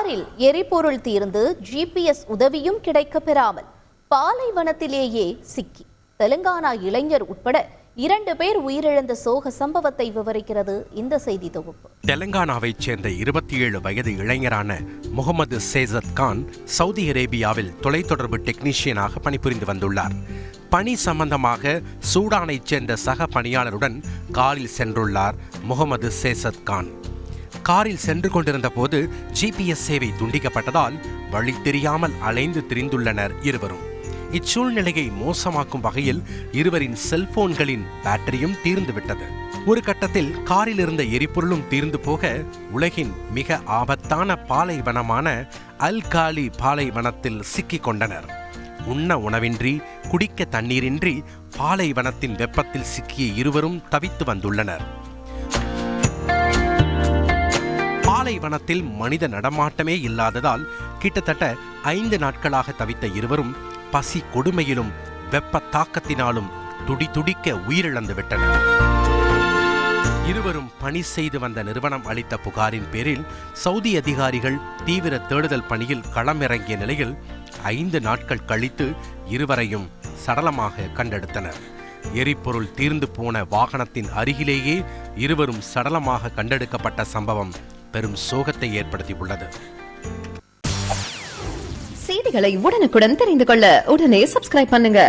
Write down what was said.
காரில் எரிபொருள் தீர்ந்து ஜிபிஎஸ் உதவியும் கிடைக்க பெறாமல் பாலைவனத்திலேயே சிக்கி. தெலுங்கானா இளைஞர் உட்பட இரண்டு பேர் உயிரிழந்த சோக சம்பவத்தை விவரிக்கிறது இந்த செய்தி தொகுப்பு. தெலங்கானாவைச் சேர்ந்த இருபத்தி ஏழு வயது இளைஞரான முகமது சேசத் கான் சவுதி அரேபியாவில் தொலைத்தொடர்பு டெக்னீஷியனாக பணிபுரிந்து வந்துள்ளார். பணி சம்பந்தமாக சூடானைச் சேர்ந்த சக பணியாளருடன் காரில் சென்றுள்ளார் முகமது சேசத் கான். காரில் சென்று கொண்டிருந்த போது ஜிபிஎஸ் சேவை துண்டிக்கப்பட்டதால் வழி தெரியாமல் அலைந்து திரிந்துள்ளனர் இருவரும். இச்சூழ்நிலையை மோசமாக்கும் வகையில் இருவரின் செல்போன்களின் பேட்டரியும் தீர்ந்துவிட்டது. ஒரு கட்டத்தில் காரில் இருந்த எரிபொருளும் தீர்ந்து போக உலகின் மிக ஆபத்தான பாலைவனமான அல்காலி பாலைவனத்தில் சிக்கிக் கொண்டனர். உண்ண உணவின்றி குடிக்க தண்ணீரின்றி பாலைவனத்தின் வெப்பத்தில் சிக்கிய இருவரும் தவித்து வந்துள்ளனர். பாலைவனத்தில் மனித நடமாட்டமே இல்லாததால் கிட்டத்தட்ட ஐந்து நாட்களாக தவித்த இருவரும் பசி கொடுமையிலும் வெப்ப தாக்கத்தினாலும் துடி துடிக்க உயிரிழந்து விட்டனர். இருவரும் பணி செய்து வந்த நிறுவனம் அளித்த புகாரின் பேரில் சவுதி அதிகாரிகள் தீவிர தேடுதல் பணியில் களமிறங்கிய நிலையில் ஐந்து நாட்கள் கழித்து இருவரையும் சடலமாக கண்டெடுத்தனர். எரிபொருள் தீர்ந்து போன வாகனத்தின் அருகிலேயே இருவரும் சடலமாக கண்டெடுக்கப்பட்ட சம்பவம் பெரும் சோகத்தை ஏற்படுத்தியுள்ளது. செய்திகளை உடனுக்குடன் தெரிந்து கொள்ள உடனே சப்ஸ்கிரைப் பண்ணுங்க.